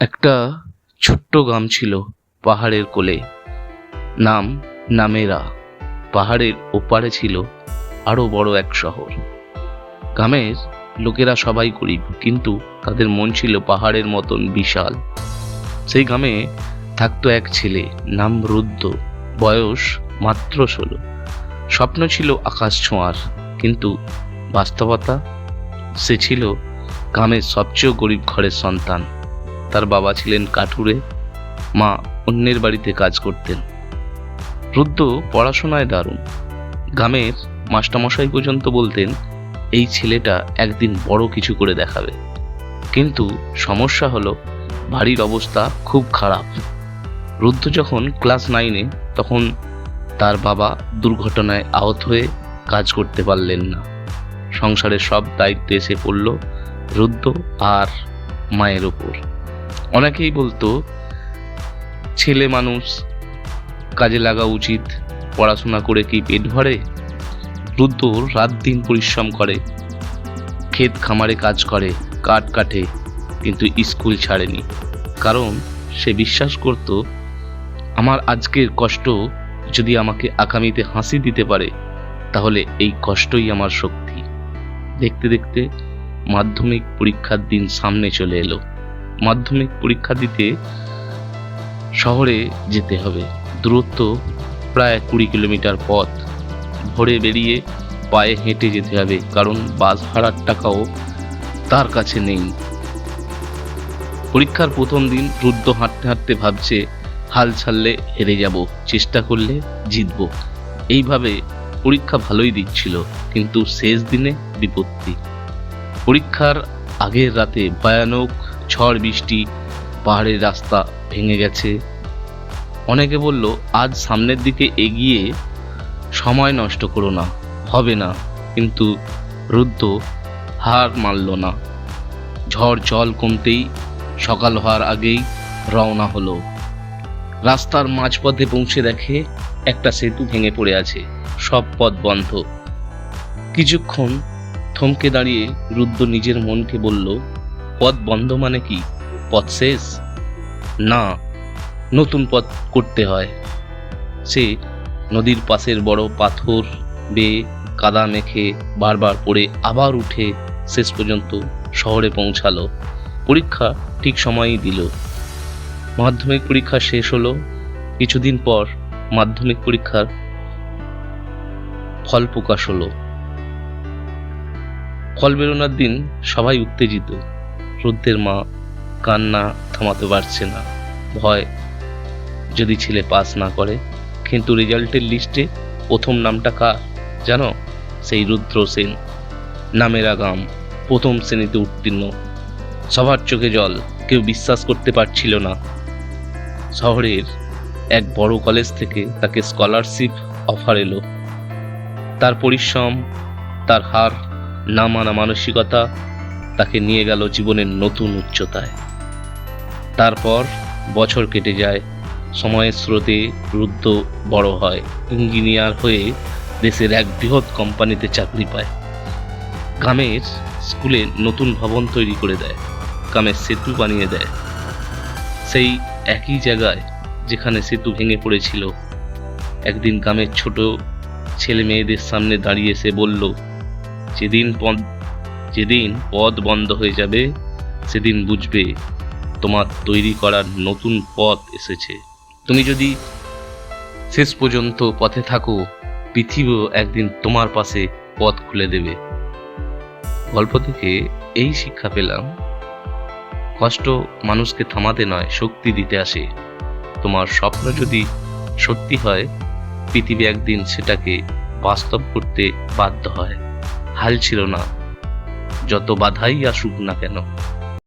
একটা ছোট্ট গ্রাম ছিল পাহাড়ের কোলে। নাম নামেরা। পাহাড়ের ওপারে ছিল আরও বড় এক শহর। গ্রামের লোকেরা সবাই গরিব, কিন্তু তাদের মন ছিল পাহাড়ের মতন বিশাল। সেই গ্রামে থাকতো এক ছেলে, নাম রুদ্র। বয়স মাত্র ষোলো। স্বপ্ন ছিল আকাশ ছোঁয়ার, কিন্তু বাস্তবতা, সে ছিল গ্রামের সবচেয়ে গরিব ঘরের সন্তান। তার বাবা ছিলেন কাঠুরে। মা অন্যের বাড়িতে কাজ করতেন। রুদ্র পড়াশোনায় দারুণ। গ্রামের মাস্টারমশাই পর্যন্ত বলতেন, এই ছেলেটা একদিন বড় কিছু করে দেখাবে। কিন্তু সমস্যা হলো, বাড়ির অবস্থা খুব খারাপ। রুদ্র যখন ক্লাস নাইনে, তখন তার বাবা দুর্ঘটনায় আহত হয়ে কাজ করতে পারলেন না। সংসারের সব দায়িত্ব এসে পড়ল রুদ্র আর মায়ের ওপর। অনেকেই বলতো, ছেলে মানুষ কাজে লাগা উচিত, পড়াশোনা করে কি পেট ভরে? রুদ্র রাত দিন পরিশ্রম করে, ক্ষেত খামারে কাজ করে, কাঠ কাটে, কিন্তু স্কুল ছাড়েনি। কারণ সে বিশ্বাস করত, আমার আজকের কষ্ট যদি আমাকে আগামীতে হাসি দিতে পারে, তাহলে এই কষ্টই আমার শক্তি। দেখতে দেখতে মাধ্যমিক পরীক্ষার দিন সামনে চলে এলো। মাধ্যমিক পরীক্ষা দিতে শহরে যেতে হবে। দূরত্ব প্রায় কুড়ি কিলোমিটার পথ। ভোরে বেরিয়ে পায়ে হেঁটে যেতে হবে, কারণ বাস ভাড়ার টাকাও তার কাছে নেই। পরীক্ষার প্রথম দিন রুদ্র হাঁটতে হাঁটতে ভাবছে, হাল ছাড়লে হেরে যাব, চেষ্টা করলে জিতব। এইভাবে পরীক্ষা ভালোই দিচ্ছিল, কিন্তু শেষ দিনে বিপত্তি। পরীক্ষার আগের রাতে ভয়ানক ঝড় বৃষ্টি, পাহাড়ের রাস্তা ভেঙে গেছে। অনেকে বলল, আজ সামনের দিকে এগিয়ে সময় নষ্ট করো না, হবে না। কিন্তু রুদ্র হার মানল না। ঝড় জল কমতেই সকাল হওয়ার আগেই রওনা হলো। রাস্তার মাঝপথে পৌঁছে দেখে একটা সেতু ভেঙে পড়ে আছে, সব পথ বন্ধ। কিছুক্ষণ থমকে দাঁড়িয়ে রুদ্র নিজের মনকে বলল পথ বন্ধ মানে কি? পথ শেষ? না, নতুন পথ করতে হয়। সে নদীর পাশের বড় পাথর বেয়ে কাদা মেখে বারবার পড়ে আবার উঠে শেষ পর্যন্ত শহরে পৌঁছালো। পরীক্ষা ঠিক সময়ই দিল। মাধ্যমিক পরীক্ষা শেষ হলো। কিছুদিন পর মাধ্যমিক পরীক্ষার ফল প্রকাশ হলো। ফল বেরোনোর দিন সবাই উত্তেজিত। রুদ্রের মা কান্না থামাতে পারছে না। ভয় যদি ছেলে পাস না করে, কিন্তু রেজাল্টের লিস্টে প্রথম নামটা কার জানো? সেই রুদ্র সেন। নামের আগাম প্রথম শ্রেণীতে উত্তীর্ণ। সবার চোখে জল, কেউ বিশ্বাস করতে পারছিল না। শহরের এক বড় কলেজ থেকে তাকে স্কলারশিপ অফার এলো। তার পরিশ্রম, তার হার না মানা মানসিকতা তাকে নিয়ে গেল জীবনের নতুন উচ্চতায়। তারপর বছর কেটে যায়, সময়ের স্রোতে রুদ্র বড় হয়, ইঞ্জিনিয়ার হয়ে দেশের এক বৃহৎ কোম্পানিতে চাকরি পায়। গ্রামের স্কুলে নতুন ভবন তৈরি করে দেয় গ্রামের সেতু বানিয়ে দেয়। সেই একই জায়গায় যেখানে সেতু ভেঙে পড়েছিল, একদিন গ্রামের ছোট ছেলে মেয়েদের সামনে দাঁড়িয়ে সে বলল, যেদিন যেদিন পথ বন্ধ হয়ে যাবে, সেদিন বুঝবে তোমার তৈরি করার নতুন পথ এসেছে। তুমি যদি শেষ পর্যন্ত পথে থাকো, পৃথিবীও একদিন তোমার পাশে পথ খুলে দেবে। গল্প থেকে এই শিক্ষা পেলাম, কষ্ট মানুষকে থামাতে নয়, শক্তি দিতে আসে। তোমার স্বপ্ন যদি সত্যি হয়, পৃথিবী একদিন সেটাকে বাস্তব করতে বাধ্য হয়। হাল ছিল না। যত বাধাই আসুক না কেন।